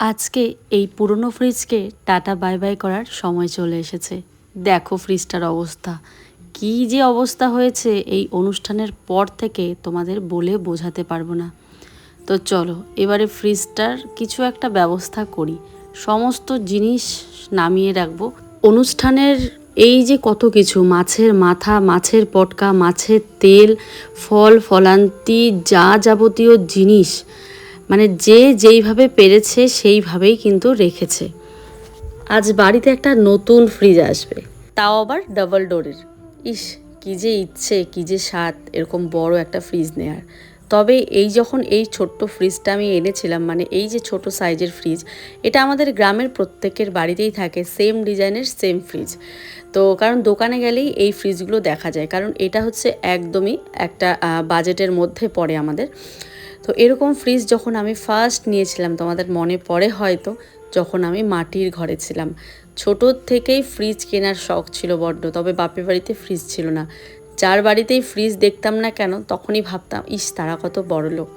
আজকে এই পুরনো ফ্রিজকে টাটা বাই বাই করার সময় চলে এসেছে। দেখো ফ্রিজটার অবস্থা। কী যে অবস্থা হয়েছে এই অনুষ্ঠানের পর থেকে তোমাদের বলে বোঝাতে পারব না। তো চলো, এবারে ফ্রিজটার কিছু একটা ব্যবস্থা করি। সমস্ত জিনিস নামিয়ে রাখব। অনুষ্ঠানের এই যে কত কিছু, মাছের মাথা, মাছের পটকা, মাছের তেল, ফল, ফলান্তি, যা যাবতীয় জিনিস মানে যে যেইভাবে পেরেছে সেইভাবেই কিন্তু রেখেছে। আজ বাড়িতে একটা নতুন ফ্রিজ আসবে। তাও আবার ডাবল ডোরের ইস, কী যে ইচ্ছে, কী যে স্বাদ, এরকম বড় একটা ফ্রিজ নেয়ার। তবে এই যখন এই ছোট্ট ফ্রিজটা আমি এনেছিলাম মানে এই যে ছোট সাইজের ফ্রিজ এটা আমাদের গ্রামের প্রত্যেকের বাড়িতেই থাকে সেম ডিজাইনের সেম ফ্রিজ তো কারণ দোকানে গেলেই এই ফ্রিজগুলো দেখা যায়, কারণ এটা হচ্ছে একদমই একটা বাজেটের মধ্যে পড়ে আমাদের। তো এরকম ফ্রিজ যখন আমি ফার্স্ট নিয়েছিলাম, তোমাদের মনে পড়ে হয়তো, যখন আমি মাটির ঘরে ছিলাম। ছোটোর থেকেই ফ্রিজ কেনার শখ ছিল বড্ড, তবে বাপের বাড়িতে ফ্রিজ ছিল না। যার বাড়িতেই ফ্রিজ দেখতাম না কেন, তখনই ভাবতাম, ইস, তারা কত বড় লোক।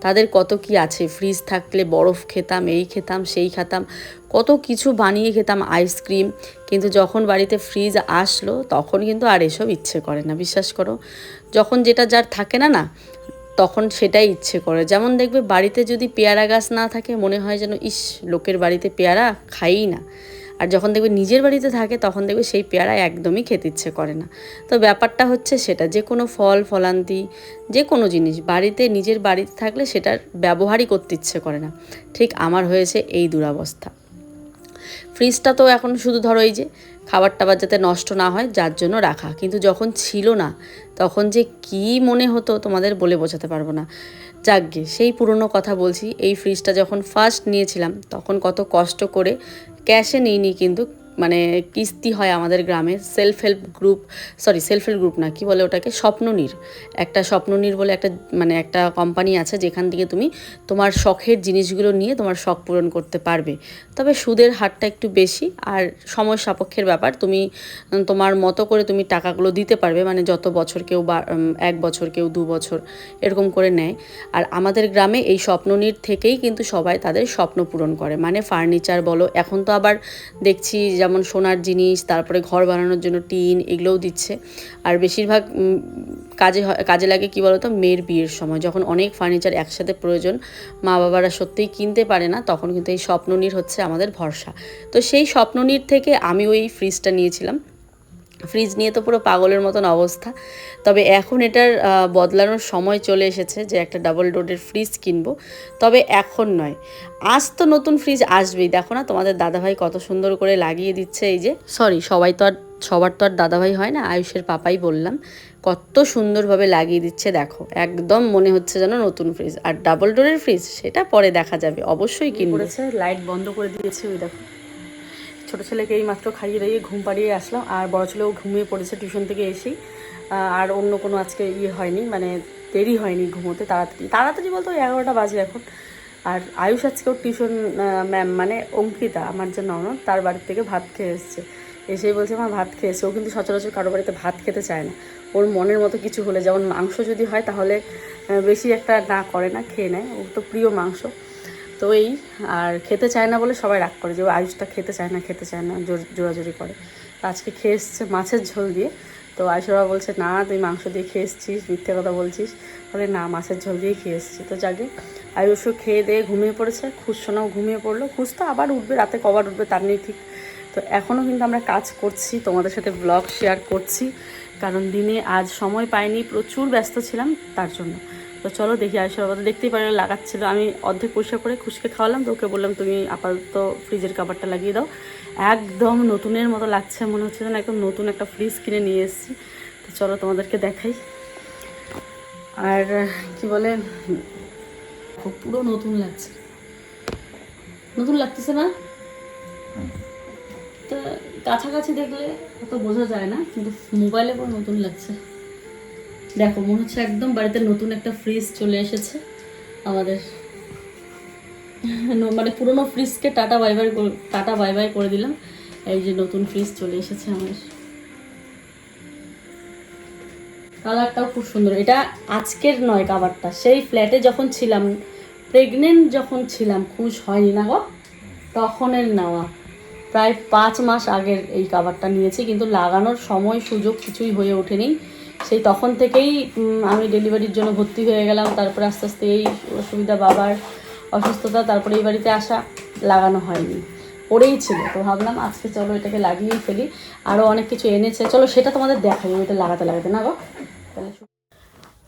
তাদের কত কি আছে? ফ্রিজ থাকলে বরফ খেতাম, এই খেতাম, সেই খেতাম, কত কিছু বানিয়ে খেতাম আইসক্রিম কিন্তু যখন বাড়িতে ফ্রিজ আসলো, তখন কিন্তু আর এসব ইচ্ছে করে না, বিশ্বাস করো। যখন যেটা যার থাকে না না তখন সেটাই ইচ্ছে করে। যেমন দেখবে বাড়িতে যদি পেয়ারা গাছ না থাকে, মনে হয় যেন, ইস, লোকের বাড়িতে পেয়ারা খাই না। আর যখন দেখবে নিজের বাড়িতে থাকে, তখন দেখবে সেই পেয়ারা একদমই খেতে ইচ্ছে করে না। তো ব্যাপারটা হচ্ছে সেটা, যে কোনো ফল, ফলান্তি, যে কোনো জিনিস, বাড়িতে নিজের বাড়িতে থাকলে সেটার ব্যবহারই করতে ইচ্ছে করে না। ঠিক আমার হয়েছে এই দুরাবস্থা। ফ্রিজটা তো এখন শুধু ধরো এই যে খাবার টাবার যাতে নষ্ট না হয়, যার জন্য রাখা। কিন্তু যখন ছিল না, তখন যে কি মনে হতো তোমাদের বলে বোঝাতে পারব না। যাকগে, সেই পুরনো কথা বলছি। এই ফ্রিজটা যখন ফার্স্ট নিয়েছিলাম, তখন কত কষ্ট করে ক্যাশে নিইনি, কিন্তু মানে কিস্তি হয় আমাদের গ্রামে self help group sorry self help group না, কি বলে ওটাকে? স্বপ্ননীর। একটা স্বপ্ননীর বলে একটা মানে একটা কোম্পানি আছে যেখান থেকে তুমি তোমার শখের জিনিসগুলো নিয়ে তোমার শখ পূরণ করতে পারবে। তবে সুদের হারটা একটু বেশি আর সময় সাপেক্ষের ব্যাপার, তুমি তোমার মতো করে তুমি টাকাগুলো দিতে পারবে মানে যত বছর কেউ বা এক বছর কেউ দু বছর এরকম করে নেয়। আর আমাদের গ্রামে এই স্বপ্ননীর থেকেই কিন্তু সবাই তাদের স্বপ্ন পূরণ করে। মানে ফার্নিচার বলো, এখন তো আবার দেখছি যেমন সোনার জিনিস, তারপরে ঘর বানানোর জন্য টিন এগুলোও দিচ্ছে। আর বেশিরভাগ কাজে কাজে লাগে কি বলতো? মেয়ের বিয়ের সময়। যখন অনেক ফার্নিচার একসাথে প্রয়োজন, মা বাবারা সত্যিই কিনতে পারে না, তখন কিন্তু এই স্বপ্ননীর হচ্ছে আমাদের ভরসা। তো সেই স্বপ্ননীর থেকে আমি ওই ফ্রিজটা নিয়েছিলাম। ফ্রিজ নিয়ে তো পুরো পাগলের মতন অবস্থা। তবে এখন এটার বদলানোর সময় চলে এসেছে যে একটা ডাবল ডোরের ফ্রিজ কিনবো। তবে এখন নয়। আজ তো নতুন ফ্রিজ আসবেই। দেখো না, তোমাদের দাদাভাই কত সুন্দর করে লাগিয়ে দিচ্ছে এই যে। সরি সবাই তো আর, সবার তো আর দাদাভাই হয় না, আয়ুষের পাপাই বললাম। কত সুন্দরভাবে লাগিয়ে দিচ্ছে, দেখো। একদম মনে হচ্ছে যেন নতুন ফ্রিজ আর ডাবল ডোরের ফ্রিজ সেটা পরে দেখা যাবে। অবশ্যই কিনবো। লাইট বন্ধ করে দিয়েছে, ওই দেখো। ছোটো ছেলেকে এই মাত্র খাইয়ে দাইয়ে ঘুম পাড়িয়ে আসলাম, আর বড়ো ছেলেও ঘুমিয়ে পড়েছে, টিউশন থেকে এসেই। আর অন্য কোনো আজকে ইয়ে হয়নি মানে দেরি হয়নি ঘুমোতে, তাড়াতাড়ি। তাড়াতাড়ি বলতো এগারোটা বাজে এখন। আর আয়ুষ আজকেও টিউশন ম্যাম মানে অঙ্কিতা, আমার যে ননদ, তার বাড়ির থেকে ভাত খেয়ে এসছে। এসেই বলছে আমার ভাত খেয়েছে। ও কিন্তু সচরাচর কারও বাড়িতে ভাত খেতে চায় না। ওর মনের মতো কিছু হলে, যেমন মাংস যদি হয়, তাহলে বেশি একটা না করে না, খেয়ে নেয়। ওর তো প্রিয় মাংস। তো এই আর খেতে চায় না বলে সবাই রাগ করে যে আয়ুষটা খেতে চায় না, খেতে চায় না, জোর, জোরাজোরি করে। আজকে খেয়ে এসছে মাছের ঝোল দিয়ে। তো আয়ুষরা বলছে, না, তুই মাংস দিয়ে খেয়ে এসছিস, মিথ্যে কথা বলছিস। বলে, না, মাছের ঝোল দিয়ে খেয়ে এসছি। তো যাকে আয়ুষও খেয়ে দিয়ে ঘুমিয়ে পড়েছে। খুশসোনাও ঘুমিয়ে পড়ল। খুশ তো আবার উঠবে, রাতে কবার উঠবে, তার নেই ঠিক। তো এখনও কিন্তু আমরা কাজ করছি, তোমাদের সাথে ব্লগ শেয়ার করছি। কারণ দিনে আজ সময় পাইনি, প্রচুর ব্যস্ত ছিলাম তার জন্য। তো চলো দেখি আয়ুষের কথা দেখতেই পারে লাগাচ্ছিল। আমি অর্ধেক পরিষ্কার করে খুশকে খাওয়ালাম, তো ওকে বললাম, তুমি আপাতত ফ্রিজের কাবারটা লাগিয়ে দাও। একদম নতুনের মতো লাগছে, মনে হচ্ছে যেন একদম নতুন একটা ফ্রিজ কিনে নিয়ে এসেছি। তো চলো তোমাদেরকে দেখাই। আর, কি বলে পুরো নতুন লাগছে। নতুন লাগতেছে না? তো কাছাকাছি দেখলে অত বোঝা যায় না, কিন্তু মোবাইলে পুরো নতুন লাগছে। দেখো, মনে হচ্ছে একদম বাড়িতে নতুন একটা ফ্রিজ চলে এসেছে। আমাদের মানে পুরোনো ফ্রিজকে tata bye bye tata bye bye করে দিলাম। এই যে নতুন ফ্রিজ চলে এসেছে আমাদের। কালারটাও খুব সুন্দর। এটা আজকের নয় কাবারটা। সেই ফ্ল্যাটে যখন ছিলাম প্রেগনেন্ট যখন ছিলাম, খুশ হয়নি না গো। তখনের নেওয়া। প্রায় পাঁচ মাস আগের এই কাবারটা নিয়েছি, কিন্তু লাগানোর সময় সুযোগ কিছুই হয়ে ওঠেনি। সেই তখন থেকেই আমি ডেলিভারির জন্য ভর্তি হয়ে গেলাম। তারপরে আস্তে আস্তে এই অসুবিধা বাবার অসুস্থতা, তারপরে এই বাড়িতে আসা লাগানো হয়নি। পড়েই ছিল। তো ভাবলাম আজকে চলো এটাকে লাগিয়েই ফেলি। আরও অনেক কিছু এনেছে। চলো সেটা তোমাদের দেখাই ওইটা লাগাতে লাগাতে। না গো?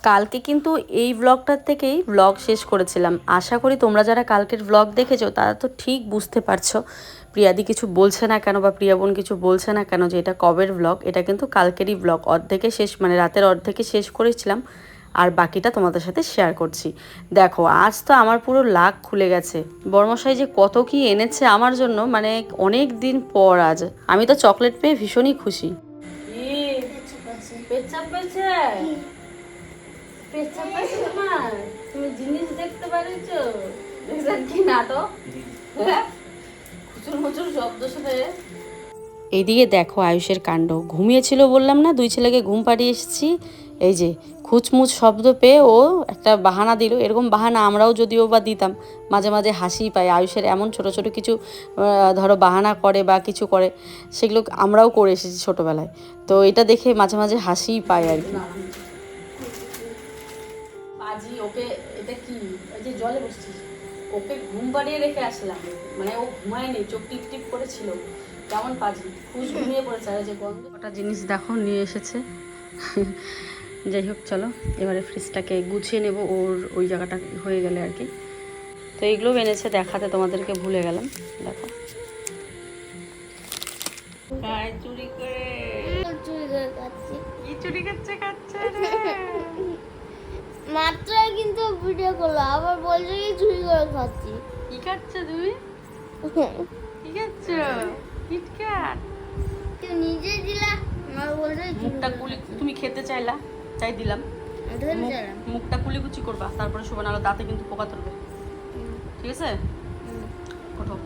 কালকে কিন্তু এই ব্লগটার থেকেই ব্লগ শেষ করেছিলাম। আশা করি তোমরা যারা কালকের ব্লগ দেখেছ, তারা তো ঠিক বুঝতে পারছ। প্রিয়াদি কিছু বলছে না কেন বা প্রিয়া বোন কিছু বলছে না কেন যে এটা কবের ব্লগ এটা কিন্তু কালকেরই ব্লগ অর্ধেকে শেষ মানে রাতের অর্ধেকে শেষ করেছিলাম। আর বাকিটা তোমাদের সাথে শেয়ার করছি। দেখো আজ তো আমার পুরো লাক খুলে গেছে। বর্মশাই যে কত কি এনেছে আমার জন্য মানে অনেক দিন পর আজ। আমি তো চকলেট পেয়ে ভীষণই খুশি। তুমি জিনিস দেখতে পারেছো? কি নাটক? এইদিকে দেখো আয়ুষের কাণ্ড। ঘুমিয়েছিল বললাম না দুই ছেলেকে ঘুম পাড়িয়ে এসেছি। এই যে খুচমুচ শব্দ পেয়ে ও একটা বাহানা দিল। এরকম বাহানা আমরাও যদিও বা দিতাম মাঝে মাঝে হাসি পাই। আয়ুষের এমন ছোট ছোট কিছু ধরো বাহানা করে বা কিছু করে সেগুলো আমরাও করে এসেছি ছোটোবেলায়। তো এটা দেখে মাঝে মাঝে হাসিই পাই আর কি। ওকে এটা কি? জলে বসছিস ওকে ঘুম পাড়িয়ে রেখে আসলাম। মানে ও ঘুমায়নি চোখ টিপ টিপ করেছিল। কেমন পাজি? খুশ ঘুমিয়ে পড়েছে আর যে গন্ধ। কটা জিনিস দেখো নিয়ে এসেছে। যাই হোক চলো। এবারে ফ্রিজটাকে গুছিয়ে নেব ওর ওই জায়গাটা হয়ে গেলে আর কি। তো এইগুলো এনেছে দেখাতে তোমাদেরকে ভুলে গেলাম। দেখো। চুরি করে। চুরি করে খাচ্ছি। কি চুরি করছে খাচ্ছে মাত্র কিন্তু ভিডিও করল আবার বলছে কি চুরি করে খাচ্ছি। কি খাচ্ছে তুমি কি খাচ্ছ কিটক্যাট তুই নিজে দিলা আমার বলছে মুখটা কুলি তুমি খেতে চাইলা? চাই দিলাম। মুখটা কুলিকুচি করবা তারপরে শোভা নাহলে দাঁতে কিন্তু পোকা ধরবে। ঠিক আছে। ওঠো।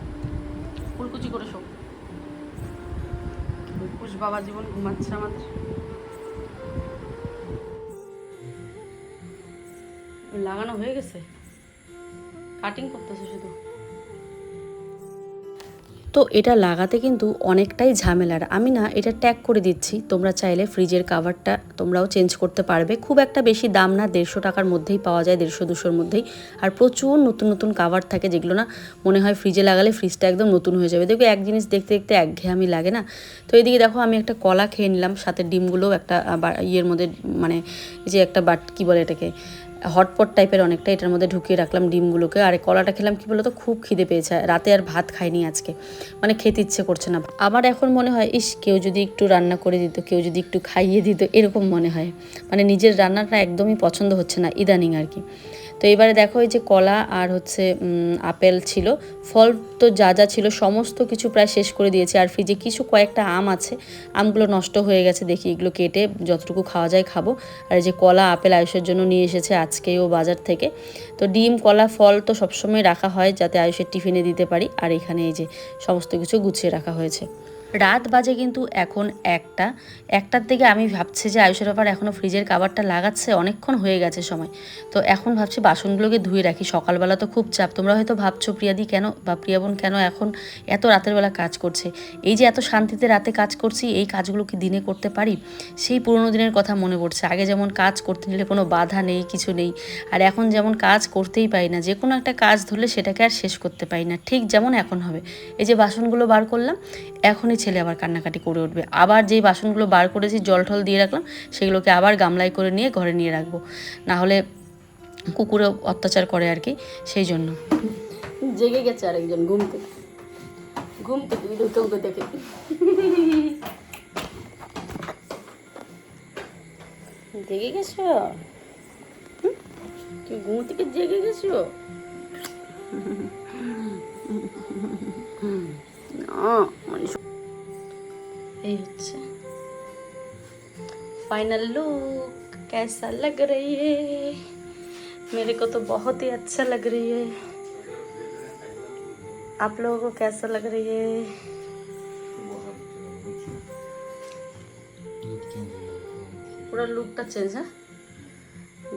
কুলকুচি করে শো। কুশ বাবা জীবন ঘুমাচ্ছে আমাদের। লাগানো হয়ে গেছে। কাটিং করতেছে শুধু। তো এটা লাগাতে কিন্তু অনেকটাই ঝামেলার আমি না এটা ট্যাগ করে দিচ্ছি। তোমরা চাইলে ফ্রিজের কাভারটা তোমরাও চেঞ্জ করতে পারবে। খুব একটা বেশি দাম না, দেড়শো টাকার মধ্যেই পাওয়া যায়, দেড়শো, দুশোর মধ্যেই। আর প্রচুর নতুন নতুন কাভার থাকে যেগুলো না মনে হয় ফ্রিজে লাগালে ফ্রিজটা একদম নতুন হয়ে যাবে। দেখবে এক জিনিস দেখতে দেখতে একঘেয়েমি লাগে না। তো এদিকে দেখো, আমি একটা কলা খেয়ে নিলাম। সাথে ডিমগুলোও একটা ইয়ের মধ্যে মানে যে একটা বাট কী বলে এটাকে? হটপট টাইপের অনেকটা এটার মধ্যে ঢুকিয়ে রাখলাম ডিমগুলোকে। আর কলাটা খেলাম, কি বলতো, খুব খিদে পেয়েছে। রাতে আর ভাত খাইনি আজকে। মানে খেতে ইচ্ছে করছে না। আমার এখন মনে হয়, ইস, কেউ যদি একটু রান্না করে দিত, কেউ যদি একটু খাইয়ে দিত, এরকম মনে হয়। মানে নিজের রান্নাটা একদমই পছন্দ হচ্ছে না, ইদানিং আর কি। তো এবারে দেখো এই যে কলা আর হচ্ছে আপেল ছিল। ফল তো যা যা ছিল সমস্ত কিছু প্রায় শেষ করে দিয়েছে। আর ফ্রিজে কিছু কয়েকটা আম আছে। আমগুলো নষ্ট হয়ে গেছে দেখি এগুলো কেটে যতটুকু খাওয়া যায় খাব। আর এই যে কলা, আপেল আয়ুষের জন্য নিয়ে এসেছে আজকেও বাজার থেকে। তো ডিম, কলা, ফল তো সবসময় রাখা হয় যাতে আয়ুষের টিফিনে দিতে পারি। আর এখানে এই যে সমস্ত কিছু গুছিয়ে রাখা হয়েছে। রাত বাজে কিন্তু এখন একটা। একটার দিকে আমি ভাবছি যে আয়ুষের ব্যাপার এখনও ফ্রিজের কাবারটা লাগাচ্ছে, অনেকক্ষণ হয়ে গেছে সময়। তো এখন ভাবছি বাসনগুলোকে ধুয়ে রাখি। সকালবেলা তো খুব চাপ। তোমরা হয়তো ভাবছ প্রিয়াদি কেন বা প্রিয়াবোন কেন এখন এত রাতের বেলা কাজ করছে? এই যে এত শান্তিতে রাতে কাজ করছি, এই কাজগুলো কি দিনে করতে পারি? সেই পুরোনো দিনের কথা মনে পড়ছে। আগে যেমন কাজ করতে নিলে কোনো বাধা নেই, কিছু নেই। আর এখন যেমন কাজ করতেই পারি না, যে কোনো একটা কাজ ধরলে সেটাকে আর শেষ করতে পারি না। ঠিক যেমন এখন হবে। এই যে বাসনগুলো বার করলাম, এখনই ছেলে আবার কান্নাকাটি করে উঠবে। আবার যেই বাসনগুলো বার করেছি জল টল দিয়ে রাখলাম সেগুলোকে আবার গামলায় করে নিয়ে ঘরে নিয়ে রাখব। না হলে কুকুরে অত্যাচার করে আর কি সেই জন্য। জেগে গেছে আরেকজন ঘুম থেকে। ঘুম ঢুকে উঠে দেখে জেগে গেছো? তুমি ঘুম থেকে জেগে গেছো? না, মানে अच्छा। फाइनल लुक कैसा लग रही है? मेरे को तो बहुत ही अच्छा लग रही है। आप लोगों को कैसा लग रही है? पूरा लुक लुकটা চেঞ্জ হ্যাঁ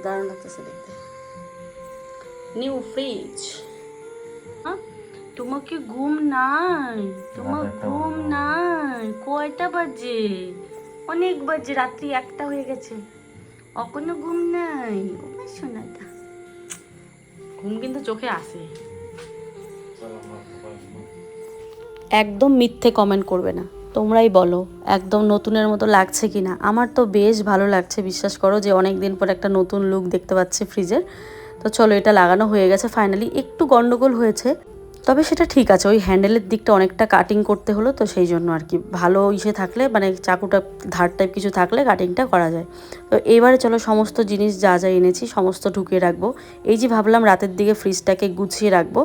দারুণ লাগতেছে দেখতে न्यू फ्रिज তোমাকে ঘুম নাই তোমার ঘুম নাই। কয়টা বাজে? অনেক বাজে রাত্রি একটা হয়ে গেছে। অখনো ঘুম নাই। ওমা সোনাটা ঘুম কিন্তু চোখে আসে। একদম মিথ্যে কমেন্ট করবে না। তোমরাই বলো একদম নতুনের মতো লাগছে কি না আমার তো বেশ ভালো লাগছে বিশ্বাস করো যে অনেক দিন পর একটা নতুন লুক দেখতে পাচ্ছি ফ্রিজের তো চলো এটা লাগানো হয়ে গেছে ফাইনালি একটু গন্ডগোল হয়েছে। তবে সেটা ঠিক আছে, ওই হ্যান্ডেলের দিকটা অনেকটা কাটিং করতে হলো, তো সেই জন্য আর কি। ভালো ইসে থাকলে মানে চাকুটা, ধার টাইপ কিছু থাকলে কাটিংটা করা যায়। তো এবারে চলো সমস্ত জিনিস যা যা এনেছি, সমস্ত ঢুকিয়ে রাখব। এই যে ভাবলাম রাতের দিকে ফ্রিজটাকে গুছিয়ে রাখব,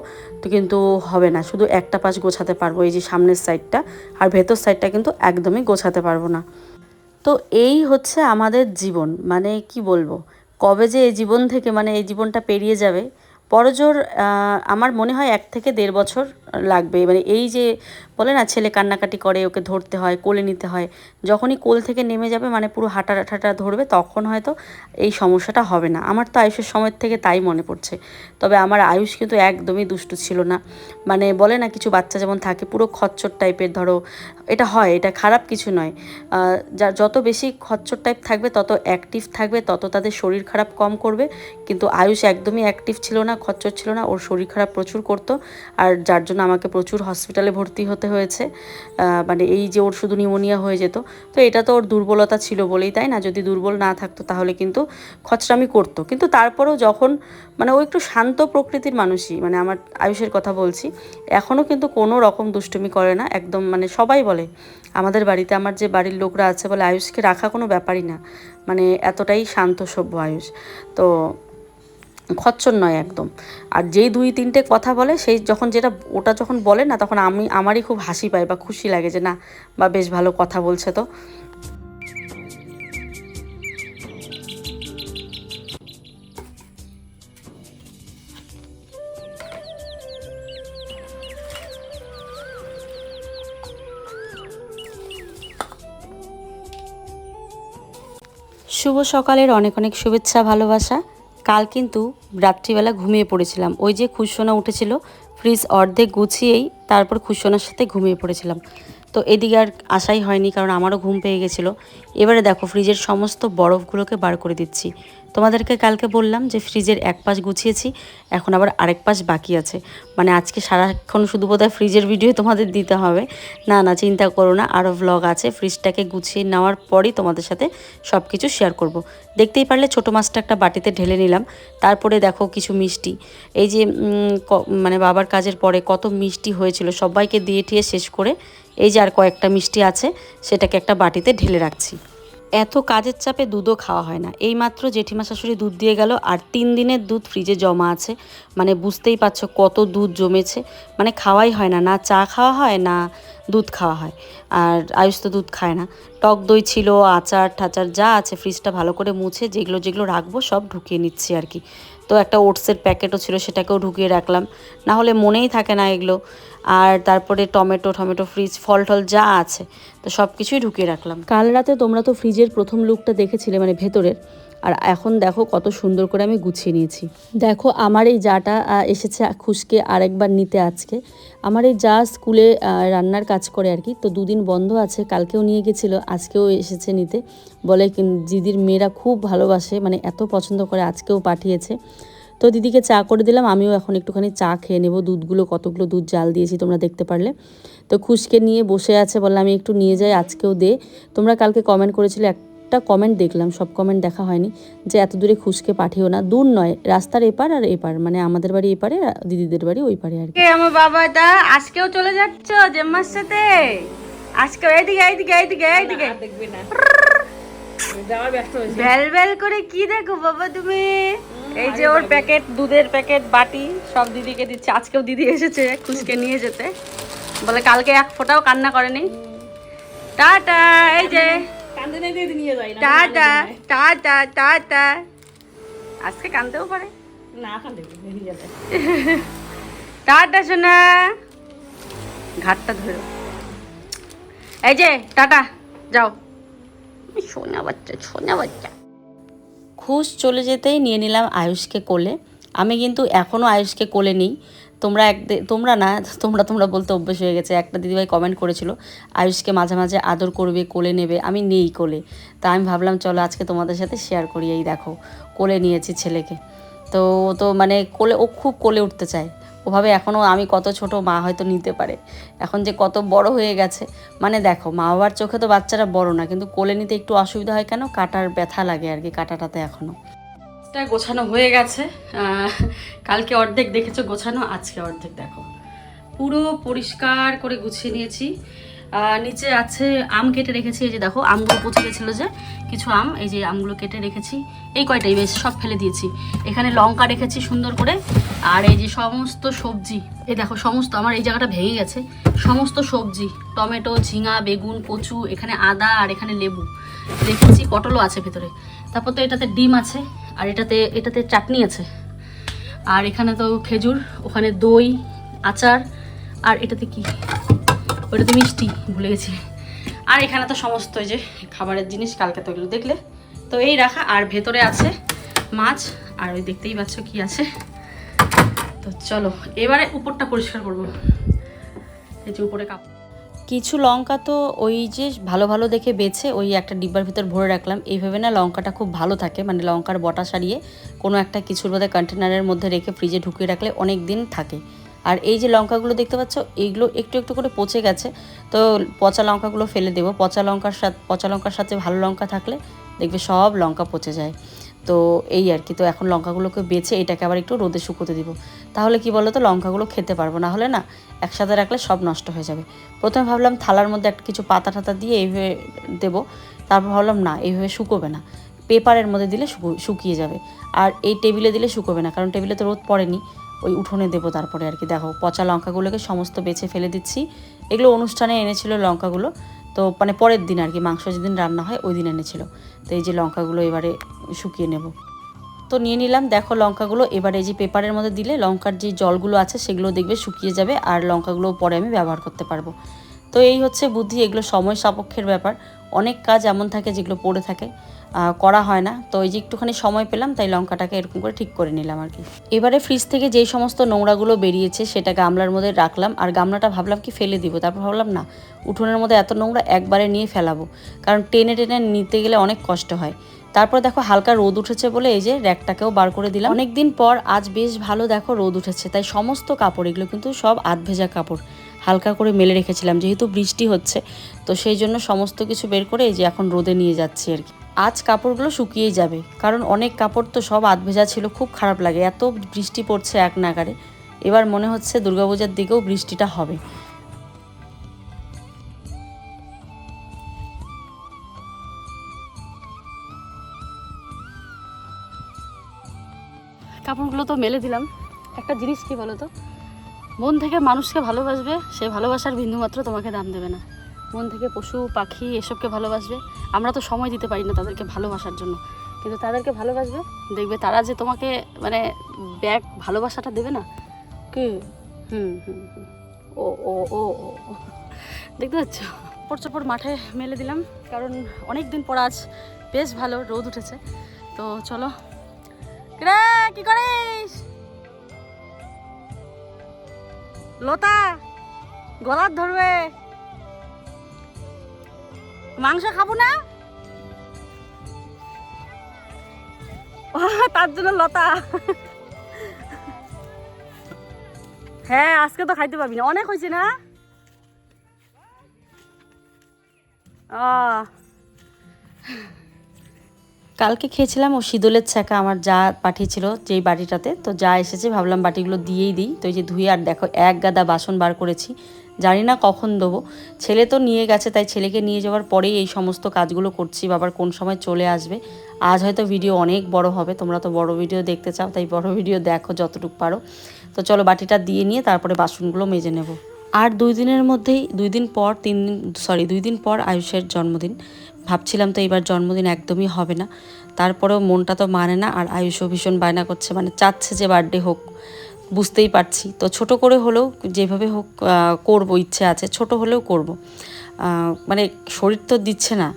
তো কিন্তু হবে না। শুধু একটা পাশ গোছাতে পারব, এই যে সামনের সাইডটা আর ভেতর সাইডটা কিন্তু একদমই গোছাতে পারব না। তো এই হচ্ছে আমাদের জীবন। মানে কি বলব? কবে যে এই জীবন থেকে মানে এই জীবনটা পেরিয়ে যাবে আহ, আমার মনে হয় এক থেকে দেড় বছর লাগবে। মানে এই যে বলে না, ছেলে কান্নাকাটি করে, ওকে ধরতে হয়, কোলে নিতে হয়। যখনই কোল থেকে নেমে যাবে মানে পুরো হাঁটা ঠাটা ধরবে, তখন হয়তো এই সমস্যাটা হবে না। আমার তো আয়ুষের সময়ের থেকে তাই মনে পড়ছে। তবে আমার আয়ুষ কিন্তু একদমই দুষ্টু ছিল না। মানে বলে না, কিছু বাচ্চা যেমন থাকে, পুরো খচ্চর টাইপের, ধরো, এটা হয়, এটা খারাপ কিছু নয়। যা, যত বেশি খচ্চর টাইপ থাকবে, তত অ্যাক্টিভ থাকবে, তত তাদের শরীর খারাপ কম করবে। কিন্তু আয়ুষ একদমই অ্যাক্টিভ ছিল না, খচ্চর ছিল না, ওর শরীর খারাপ প্রচুর করতো। আর যার জন্য আমাকে প্রচুর হসপিটালে ভর্তি হতে হয়েছে মানে এই যে ওর শুধু নিউমোনিয়া হয়ে যেত, তো এটা তো ওর দুর্বলতা ছিল বলেই, তাই না? যদি দুর্বল না থাকতো তাহলে কিন্তু খচরামি করতো। কিন্তু তারপরেও যখন মানে ও একটু শান্ত প্রকৃতির মানুষই মানে আমার আয়ুষের কথা বলছি এখনও কিন্তু কোনো রকম দুষ্টুমি করে না, একদম মানে সবাই বলে, আমাদের বাড়িতে আমার যে বাড়ির লোকরা আছে বলে আয়ুষকে রাখা কোনো ব্যাপারই না মানে এতটাই শান্ত সভ্য আয়ুষ। তো খচ্চর নয় একদম। আর যেই দুই তিনটে কথা বলে, সেই যখন যেটা ওটা যখন বলে না, তখন আমি, আমারই খুব হাসি পায় বা খুশি লাগে যে না, বা বেশ ভালো কথা বলছে তো। শুভ সকালের অনেক অনেক শুভেচ্ছা, ভালোবাসা। কাল কিন্তু রাত্রিবেলা ঘুমিয়ে পড়েছিলাম। ওই যে খুশোনা উঠেছিল ফ্রিজ অর্ধেক গুছিয়েই তারপর খুশোনার সাথে ঘুমিয়ে পড়েছিলাম। তো এদিকে আর আশাই হয়নি, কারণ আমারও ঘুম পেয়ে গেছিল। এবারে দেখো, ফ্রিজের সমস্ত বরফগুলোকে বার করে দিচ্ছি। তোমাদেরকে কালকে বললাম যে ফ্রিজের এক পাশ গুছিয়েছি, এখন আবার আরেক পাশ বাকি আছে। মানে আজকে সারাক্ষণ শুধু বোধহয় ফ্রিজের ভিডিও তোমাদের দিতে হবে। না না, চিন্তা করো না আরও ভ্লগ আছে। ফ্রিজটাকে গুছিয়ে নেওয়ার পরই তোমাদের সাথে সব কিছু শেয়ার করব। দেখতেই পারলে ছোটো মাছটা একটা বাটিতে ঢেলে নিলাম। তারপরে দেখো কিছু মিষ্টি। এই যে মানে বাবার কাজের পরে কত মিষ্টি হয়েছিল, সবাইকে দিয়ে টিয়ে শেষ করে এই যে আর কয়েকটা মিষ্টি আছে, সেটাকে একটা বাটিতে ঢেলে রাখছি। এত কাজের চাপে দুধও খাওয়া হয় না। এইমাত্র জেঠিমা শাশুড়ি দুধ দিয়ে গেল, আর তিন দিনের দুধ ফ্রিজে জমা আছে। মানে বুঝতেই পারছ কত দুধ জমেছে। মানে খাওয়াই হয় না না চা খাওয়া হয়, না দুধ খাওয়া হয়। আর আয়ুষ তো দুধ খায় না। টক দই ছিল, আচার ঠাচার যা আছে ফ্রিজটা ভালো করে মুছে, যেগুলো যেগুলো রাখব সব ঢুকিয়ে নিচ্ছি আর কি। তো একটা ওটসের প্যাকেটও ছিল, সেটাকেও ঢুকিয়ে রাখলাম। না হলে মনেই থাকে না এগুলো। আর তারপরে টমেটো টমেটো ফ্রিজ, ফল টল যা আছে, তো সব কিছুই ঢুকিয়ে রাখলাম। কাল রাতে তোমরা তো ফ্রিজের প্রথম লুকটা দেখেছিলে মানে ভেতরের। আর এখন দেখো কত সুন্দর করে আমি গুছিয়ে নিয়েছি। দেখো আমার এই জাটা এসেছে খুশকে আরেকবার নিতে আজকে। আমার এই যা স্কুলে রান্নার কাজ করে আর কি, তো দুদিন বন্ধ আছে, কালকেও নিয়ে গেছিল, আজকেও এসেছে নিতে। বলে দিদির মেয়েরা খুব ভালোবাসে মানে এত পছন্দ করে আজকেও পাঠিয়েছে। তো দিদিকে চা করে দিলাম আমিও এখন একটুখানি চা খেয়ে নেব। দুধগুলো কতগুলো দুধ জাল দিয়েছি তোমরা দেখতে পারলে। তো খুশকে নিয়ে বসে আছে বললাম আমি একটু নিয়ে যাই আজকেও দে। তোমরা কালকে কমেন্ট করেছিলে একটা কমেন্ট দেখলাম সব কমেন্ট দেখা হয়নি যে এত দূরে খুশকে পাঠিও না। দূর নয় রাস্তার এপার আর এপার মানে আমাদের বাড়ি এপারে দিদিদের বাড়ি ওই পারে আর কি। আমার বাবাটা আজকেও চলে যাচ্ছ জেম্মার সাথে? আজকে এইদিকে এইদিকে এইদিকে এইদিকে। ভ্যাল ভ্যাল করে কি দেখো বাবা তুমি? এই যে ওর প্যাকেট দুধের প্যাকেট বাটি সব দিদিকে দিচ্ছে। আজকেও দিদি এসেছে খুশকে নিয়ে যেতে। বলে কালকে এক ফোঁটাও কান্না করেনি। টাটা এই যে। Tata tata tata. আজকে কানতেও পারে। টাটা শোনা ঘাটটা ধরো। এই যে টাটা যাও। সোনা বাচ্চা সোনা বাচ্চা। খুশ চলে যেতেই নিয়ে নিলাম আয়ুষকে কোলে। আমি কিন্তু এখনও আয়ুষকে কোলে নেই। তোমরা এক তোমরা না, তোমরা তোমরা বলতে অভ্যেস হয়ে গেছে। একটা দিদিভাই কমেন্ট করেছিল, আয়ুষকে মাঝে মাঝে আদর করবে, কোলে নেবে। আমি নেই কোলে। তা আমি ভাবলাম, চলো আজকে তোমাদের সাথে শেয়ার করি। এই দেখো, কোলে নিয়েছি ছেলেকে। তো তো মানে কোলে ও খুব কোলে উঠতে চায়। ওভাবে এখনও আমি কত ছোট মা হয়তো নিতে পারে। এখন যে কত বড় হয়ে গেছে মানে দেখো মা বাবার চোখে তো বাচ্চারা বড় না, কিন্তু কোলে নিতে একটু অসুবিধা হয় কেন? কাটার ব্যথা লাগে আর কি কাটাটাতে এখনও এটা গোছানো হয়ে গেছে। কালকে অর্ধেক দেখেছ গোছানো, আজকে অর্ধেক দেখো। পুরো পরিষ্কার করে গুছিয়ে নিয়েছি। নিচে আছে আম কেটে রেখেছি, এই যে দেখো, আমগুলো পচে গেছিল যে, কিছু আম, এই যে আমগুলো কেটে রেখেছি, এই কয়টাই? বেশ, সব ফেলে দিয়েছি। এখানে লঙ্কা রেখেছি সুন্দর করে, আর এই যে সমস্ত সবজি, এই দেখো, সমস্ত, আমার এই জায়গাটা ভেঙে গেছে, সমস্ত সবজি, টমেটো, ঝিঙা, বেগুন, কচু, এখানে আদা আর এখানে লেবু রেখেছি পটলও আছে ভেতরে। তারপর তো এটাতে ডিম আছে, আর এটাতে এটাতে চাটনি আছে, আর এখানে তো খেজুর, ওখানে দই, আচার, আর এটাতে কি? ওটাতে মিষ্টি, ভুলে গেছি। আর এখানে তো সমস্ত যে খাবারের জিনিস, কালকে তো এগুলো দেখলে। তো এই রাখা, আর ভেতরে আছে মাছ, আর ওই দেখতেই পাচ্ছ কি আছে। তো চলো, এবারে উপরটা পরিষ্কার করব। এই যে উপরে কাপ কিছু লঙ্কা তো ওই যে ভালো ভালো দেখে বেছে ওই একটা ডিব্বার ভিতর ভরে রাখলাম। এইভাবে না লঙ্কাটা খুব ভালো থাকে মানে লঙ্কার বটা সারিয়ে কোনো একটা কিছুর মধ্যে কন্টেনারের মধ্যে রেখে ফ্রিজে ঢুকিয়ে রাখলে অনেক দিন থাকে। আর এই যে লঙ্কাগুলো দেখতে পাচ্ছ, এইগুলো একটু একটু করে পচে গেছে। তো পচা লঙ্কাগুলো ফেলে দেবো। পচা লঙ্কার সাথে, পচা লঙ্কার সাথে ভালো লঙ্কা থাকলে দেখবে সব লঙ্কা পচে যায়। তো এই আর কি, তো এখন লঙ্কাগুলোকে বেছে এটাকে আবার একটু রোদে শুকোতে দিব। তাহলে কি বলো তো লঙ্কাগুলো খেতে পারব। না হলে না, একসাথে রাখলে সব নষ্ট হয়ে যাবে। প্রথমে ভাবলাম থালার মধ্যে একটা কিছু পাতা টাতা দিয়ে এইভাবে দেবো। তারপর ভাবলাম না, এইভাবে শুকোবে না। পেপারের মধ্যে দিলে শুকো- শুকিয়ে যাবে। আর এই টেবিলে দিলে শুকোবে না, কারণ টেবিলে তো রোদ পড়েনি। ওই উঠোনে দেবো তারপরে আর কি। দেখো, পচা লঙ্কাগুলোকে সমস্ত বেছে ফেলে দিচ্ছি। এগুলো অনুষ্ঠানে এনেছিল লঙ্কাগুলো। তো মানে পরের দিন আর কি, মাংস যেদিন রান্না হয় ওই দিন এনেছিল। তো এই যে লঙ্কাগুলো এবারে শুকিয়ে নেব। তো নিয়ে নিলাম। দেখো লঙ্কাগুলো এবারে এই যে পেপারের মধ্যে দিলে লঙ্কার যে জলগুলো আছে সেগুলো দেখবে শুকিয়ে যাবে আর লঙ্কাগুলো পরে আমি ব্যবহার করতে পারব। তো এই হচ্ছে বুদ্ধি, এগুলো সময় সাপেক্ষের ব্যাপার। অনেক কাজ এমন থাকে যেগুলো পড়ে থাকে। করা হয় না। তো এই যে একটুখানি সময় পেলাম, তাই লঙ্কাটাকে এরকম করে ঠিক করে নিলাম আর কি। এবারে ফ্রিজ থেকে যেই সমস্ত নোংরাগুলো বেরিয়েছে, সেটা গামলার মধ্যে রাখলাম। আর গামলাটা ভাবলাম কি ফেলে দিব, তারপর ভাবলাম না, উঠোনের মধ্যে এত নোংরা একবারে নিয়ে ফেলাবো। কারণ টেনে টেনে নিতে গেলে অনেক কষ্ট হয়। তারপর দেখো হালকা রোদ উঠেছে বলে এই যে র্যাকটাকেও বার করে দিলাম। অনেকদিন পর আজ বেশ ভালো দেখো রোদ উঠেছে, তাই সমস্ত কাপড়, এগুলো কিন্তু সব আধ ভেজা কাপড়, হালকা করে মেলে রেখেছিলাম। যেহেতু বৃষ্টি হচ্ছে, তো সেই জন্য সমস্ত কিছু বের করে এই যে এখন রোদে নিয়ে যাচ্ছি আর কি। আজ কাপড়গুলো শুকিয়েই যাবে। কারণ অনেক কাপড় তো সব আধ ভেজা ছিল, খুব খারাপ লাগে। এত বৃষ্টি পড়ছে এক নাগারে এবার মনে হচ্ছে দুর্গাপূজার দিকেও বৃষ্টিটা হবে। কাপড়গুলো তো মেলে দিলাম। একটা জিনিস কি বলো তো মন থেকে মানুষকে ভালোবাসবে, সে ভালোবাসার বিন্দুমাত্র তোমাকে দাম দেবে না। মন থেকে পশু পাখি এসবকে ভালোবাসবে। আমরা তো সময় দিতে পারি না তাদেরকে ভালোবাসার জন্য। কিন্তু তাদেরকে ভালোবাসবে দেখবে তারা যে তোমাকে মানে ব্যাগ ভালোবাসাটা দেবে না? কি? হুম হুম হুম। ও ও ও ও। দেখতে পাচ্ছ? চপড় চপড় মাঠে মেলে দিলাম কারণ অনেক দিন পর আজ বেশ ভালো রোদ উঠেছে। তো চলো। কি করিস? লতা গলার ধরবে। মাংস খাব না? ও, তার জন্য লতা। হ্যাঁ আজকে তো খাইতে পাবি না। অনেক হয়েছে না? আহ। কালকে খেয়েছিলাম ও শীতলের ছাকা আমার যা পাঠিয়েছিল যেই বাটিটাতে, তো যা এসেছে ভাবলাম বাটিগুলো দিয়েই দিই। তো এই যে ধুয়ে, আর দেখো, এক গাদা বাসন বার করেছি। জানি না কখন দেবো। ছেলে তো নিয়ে গেছে, তাই ছেলেকে নিয়ে যাওয়ার পরেই এই সমস্ত কাজগুলো করছি, বাবার কোন সময় চলে আসবে। আজ হয়তো ভিডিও অনেক বড় হবে, তোমরা তো বড় ভিডিও দেখতে চাও, তাই বড় ভিডিও দেখো যতটুকু পারো। তো চলো বাটিটা দিয়ে নিয়ে তারপরে বাসনগুলো মেজে নেব। আর দুই দিনের মধ্যেই, দুই দিন পর, তিন দিন সরি দুই দিন পর আয়ুষের জন্মদিন। ভাবছিলাম তো এবার জন্মদিন একদমই হবে না। তারপরেও মনটা তো মানে না, আর আয়ুষও ভীষণ বায়না করছে মানে চাচ্ছে যে বার্থডে হোক, বুঝতেই পারছি। তো ছোট করে হলেও যেভাবে হোক করব, ইচ্ছে আছে, ছোট হলেও করব। মানে শরীর তো দিচ্ছে না।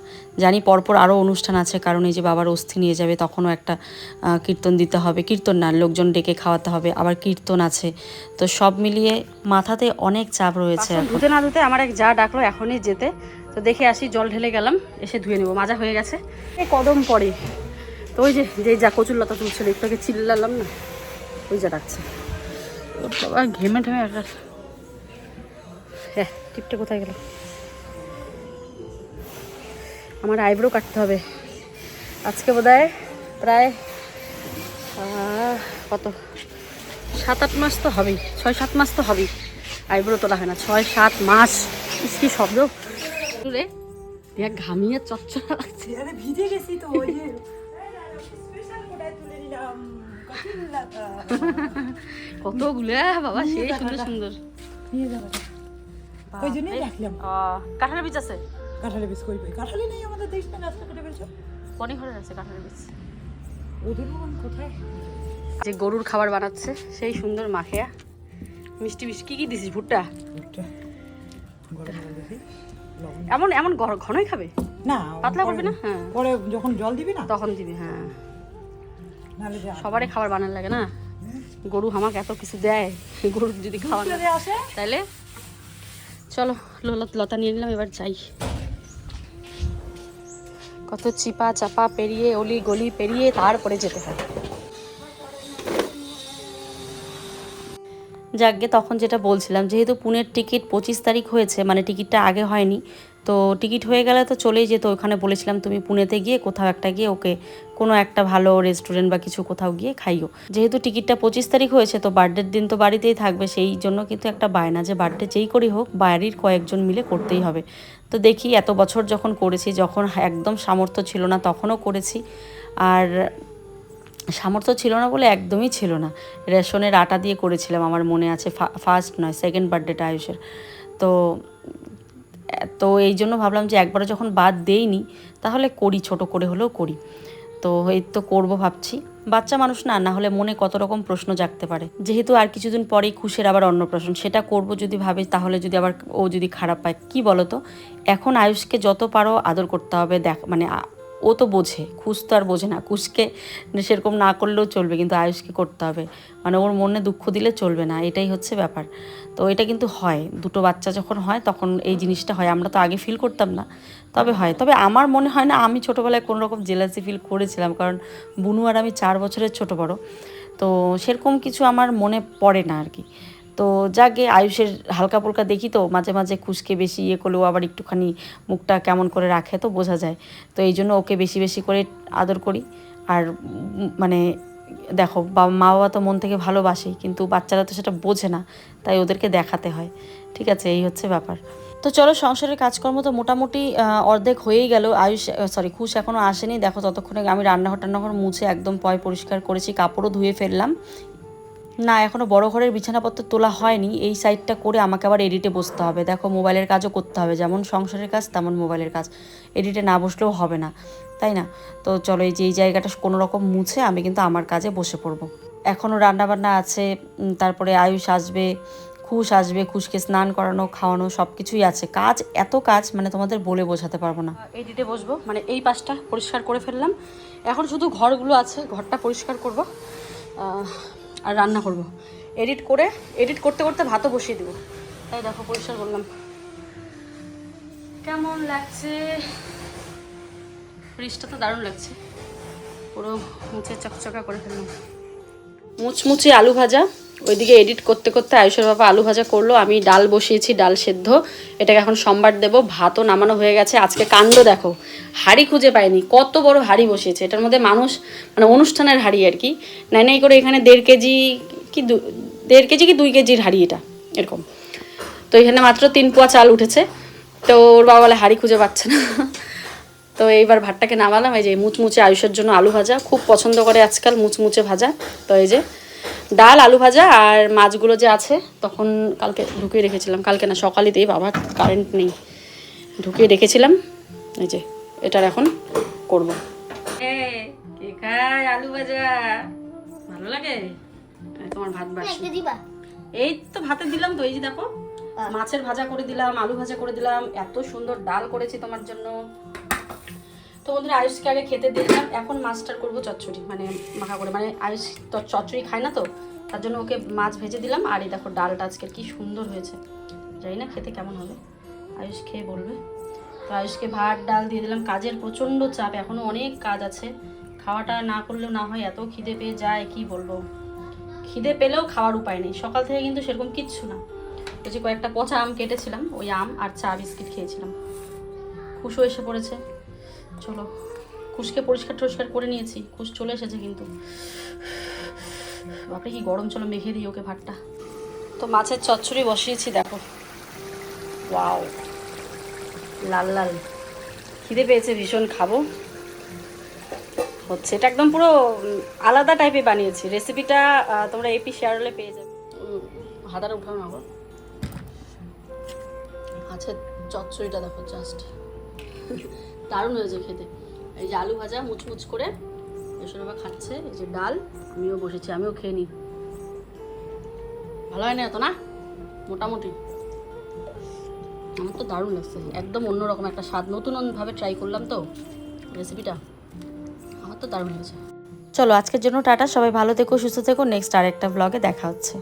জানি পরপর আরও অনুষ্ঠান আছে, কারণ এই যে বাবার অস্থি নিয়ে যাবে, তখনও একটা কীর্তন দিতে হবে। কীর্তন না, লোকজন ডেকে খাওয়াতে হবে, আবার কীর্তন আছে। তো সব মিলিয়ে মাথাতে অনেক চাপ রয়েছে ধুতে না ধুতে আমার এক যা ডাকলো, এখনই যেতে। তো দেখে আসি, জল ঢেলে গেলাম, এসে ধুয়ে নেব। মাজা হয়ে গেছে। এই কদম পড়ে তো ওই যে, যেই যা কচুর লতা তুলছিল একটু আগে চিল্লালাম না? ওই যা ডাকছে। ঘেমে ঠেমে একটা হ্যাঁ টিপটা কোথায় গেল? আমার আইব্রো কাটতে হবে। আজকে বোধ প্রায় কত? সাত আট মাস তো হবেই। ছয় সাত মাস তো হবেই। আইব্রো তোলা হয় না। ছয় সাত মাস। কি শব্দ? রে দেখ ঘামিয়ে চচ্চড়া লাগছে। আরে ভিজে গেছি তো ওই যে। কতগুলো বাবা সেই সুন্দর সুন্দর। নিয়ে যাবে ওই জন্যই রাখলাম। কাঁঠালের বীজ আছে? কাঁঠালে বেশ কই পাই কাঁঠালে নেই আমাদের দেশ না রাস্তা কেটে ঘরে আছে কাঁঠালের বীজ। ওদের মন কোথায়? যে গরুর খাবার বানাচ্ছে সেই সুন্দর মাখিয়া। মিষ্টি মিষ্টি কি কি দিছিস ভুট্টা? ভুট্টা। গরম দেখি। এমন এমন ঘনই খাবে? না পাতলা করবি না? হ্যাঁ। পরে যখন জল দিবি না? তখন দিবি হ্যাঁ। সবারই খাবার বানার লাগে না? গরু আমাকে এত কিছু দেয় গরুর যদি খাওয়া আসে? তাইলে? চলো লতা নিয়ে নিলাম এবার যাই। কত চিপা চাপা পেরিয়ে অলি গলি পেরিয়ে তারপরে যেতে হয়। যাকগে তখন যেটা বলছিলাম, যেহেতু পুনের টিকিট পঁচিশ তারিখ হয়েছে মানে টিকিটটা আগে হয়নি, তো টিকিট হয়ে গেলে তো চলেই যেত। ওখানে বলেছিলাম, তুমি পুনেতে গিয়ে, কোথাও একটা গিয়ে ওকে কোনো একটা ভালো রেস্টুরেন্ট বা কিছু কোথাও গিয়ে খাইও। যেহেতু টিকিটটা পঁচিশ তারিখ হয়েছে, তো বার্থডের দিন তো বাড়িতেই থাকবে, সেই জন্য কিন্তু একটা বায়না যে বার্থডে যেই করি হোক, বাড়ির কয়েকজন মিলে করতেই হবে। তো দেখি, এত বছর যখন করেছি, যখন একদম সামর্থ্য ছিল না, তখনও করেছি। আর সামর্থ্য ছিল না বলে একদমই ছিল না। রেশনের আটা দিয়ে করেছিলাম, আমার মনে আছে ফার্স্ট নয় সেকেন্ড বার্থডেটা আয়ুষের। তো তো এই জন্য ভাবলাম যে একবারও যখন বাদ দেইনি, তাহলে করি, ছোট করে হলেও করি। তো এই তো করব ভাবছি। বাচ্চা মানুষ না না হলে মনে কত রকম প্রশ্ন জাগতে পারে। যেহেতু আর কিছুদিন পরেই খুশের আবার অন্নপ্রাশন সেটা করব যদি ভাবে, তাহলে যদি আবার ও যদি খারাপ পায়, কি বলো তো এখন আয়ুষকে যত পারো আদর করতে হবে, দেখ মানে ও তো বোঝে, খুশ তো আর বোঝে না। খুশকে সেরকম না করলেও চলবে, কিন্তু আয়ুষকে করতে হবে। মানে ওর মনে দুঃখ দিলে চলবে না, এটাই হচ্ছে ব্যাপার। তো এটা কিন্তু হয়, দুটো বাচ্চা যখন হয় তখন এই জিনিসটা হয়। আমরা তো আগে ফিল করতাম না, তবে হয়। তবে আমার মনে হয় না, আমি ছোটোবেলায় কোনো রকম জেলাসি ফিল করেছিলাম, কারণ বুনু আর আমি চার বছরের ছোট বড়। তো সেরকম কিছু আমার মনে পড়ে না আর কি। তো যাকে আয়ুষের হালকা ফুলকা দেখি তো মাঝে মাঝে খুশকে বেশি ইয়ে করলেও আবার একটুখানি মুখটা কেমন করে রাখে তো বোঝা যায়। তো এই জন্য ওকে বেশি বেশি করে আদর করি। আর মানে দেখো বাবা মা বাবা তো মন থেকে ভালোবাসেই, কিন্তু বাচ্চারা তো সেটা বোঝে না, তাই ওদেরকে দেখাতে হয়। ঠিক আছে, এই হচ্ছে ব্যাপার। তো চলো সংসারের কাজকর্ম তো মোটামুটি অর্ধেক হয়েই গেল। আয়ুষ সরি খুশ এখনও আসেনি। দেখো ততক্ষণে আমি রান্নাঘর টান্নাঘর মুছে একদম পয় পরিষ্কার করেছি, কাপড়ও ধুয়ে ফেললাম। না এখনও বড় ঘরের বিছানাপত্র তোলা হয়নি। এই সাইডটা করে আমাকে আবার এডিটে বসতে হবে। দেখো, মোবাইলের কাজও করতে হবে। যেমন সংসারের কাজ, তেমন মোবাইলের কাজ। এডিটে না বসলেও হবে না, তাই না? তো চলো, এই যে, এই জায়গাটা কোনো রকম মুছে আমি কিন্তু আমার কাজে বসে পড়ব। এখনও রান্নাবান্না আছে তারপরে আয়ুষ আসবে, খুশ আসবে, খুশকে স্নান করানো, খাওয়ানো সব কিছুই আছে। কাজ, এত কাজ মানে তোমাদের বলে বোঝাতে পারব না। এডিটে বসবো মানে এই পাশটা পরিষ্কার করে ফেললাম। এখন শুধু ঘরগুলো আছে, ঘরটা পরিষ্কার করব। আর রান্না করব। এডিট করে এডিট করতে করতে ভাতও বসিয়ে দেবো। তাই দেখো, পরিষ্কার করলাম কেমন লাগছে? ফ্রিজটা তো দারুণ লাগছে। পুরো মুছে চকচকা করে ফেললাম। মুচমুচে আলু ভাজা। ওইদিকে এডিট করতে করতে আয়ুষের বাবা আলু ভাজা করল, আমি ডাল বসিয়েছি, ডাল সেদ্ধ। এটাকে এখন সোমবার দেবো, ভাতও নামানো হয়ে গেছে। আজকে কাণ্ড দেখো, হাড়ি খুঁজে পায়নি কত বড় হাড়ি বসিয়েছে। এটার মধ্যে মানুষ মানে অনুষ্ঠানের হাড়ি আর কি। নাই নাই করে এখানে দেড় কেজি কি দু- দেড় কেজি কি দুই কেজির হাড়ি এটা, এরকম। তো এখানে মাত্র তিন পোয়া চাল উঠেছে। তো ওর বাবা বলে হাড়ি খুঁজে পাচ্ছে না। তো এইবার ভাতটাকে নামালাম, এই যে মুচমুচে আয়ুষের জন্য আলু ভাজা। খুব পছন্দ করে আজকাল মুচমুচে ভাজা। তো এই যে ডাল আলু ভাজা আর মাছগুলো যে আছে তখন কালকে ঢুকিয়ে রেখেছিলাম। কালকে না সকালেতেই বাবা কারেন্ট নেই। ঢুকিয়ে রেখেছিলাম। এই যে এটার এখন করব। কে খায় আলু ভাজা? ভালো লাগে? তোমার ভাত এই তো ভাতে দিলাম তো এই যে দেখো। মাছের ভাজা করে দিলাম আলু ভাজা করে দিলাম। এত সুন্দর ডাল করেছি তোমার জন্য। তো বন্ধুরা আয়ুষকে আগে খেতে দিলাম এখন মাছটার করব চচ্চড়ি মানে মাখা করে। মানে আয়ুষ তো চচ্চড়ি খায় না তো, তার জন্য ওকে মাছ ভেজে দিলাম। আর এই দেখো ডালটা আজকে কি সুন্দর হয়েছে। জানি না খেতে কেমন হবে। আয়ুষ খেয়ে বলবে। তো আয়ুষকে ভাত, ডাল দিয়ে দিলাম। কাজের প্রচণ্ড চাপ এখনও অনেক কাজ আছে। খাওয়াটা না করলেও না হয়, এত খিদে পেয়ে যায়, কি বলব? খিদে পেলেও খাওয়ার উপায় নেই। সকাল থেকে কিন্তু সেরকম কিচ্ছু না। যে কয়েকটা পচা আম কেটেছিলাম, ওই আম আর চা বিস্কিট খেয়েছিলাম। খুশও এসে পড়েছে। চলো। খুশকে পরিষ্কার টরিষ্কার করে নিয়েছি। খুশ চলে এসেছে কিন্তু। বাপরে, কি গরম, চলো মেখে দিই ওকে ভাতটা। তো মাছের চচ্চড়ি বসিয়েছি, দেখো। ওয়াও। লাল লাল। খিদে পেয়েছে, ভীষণ খাব। হচ্ছে, এটা একদম পুরো আলাদা টাইপে বানিয়েছি। রেসিপিটা তোমরা এপি শেয়ার হলে পেয়ে যাবে। হাতাটা উঠাও না গো আচ্ছা চচ্চড়িটা দেখো জাস্ট দারুণ হয়েছে খেতে। এই যে আলু ভাজা, মুচমুচ করে এসব বাবা খাচ্ছে। এই যে ডাল, আমিও বসেছি, আমিও খেয়ে নিই। ভালো হয় না এত না? মোটামুটি। আমার তো দারুণ লাগছে। একদম অন্যরকম একটা স্বাদ। নতুনভাবে ট্রাই করলাম তো রেসিপিটা আমার তো দারুণ হয়েছে। চলো, আজকের জন্য টাটা। সবাই ভালো থেকো, সুস্থ থেকো। নেক্সট আরেকটা ব্লগে দেখা হচ্ছে।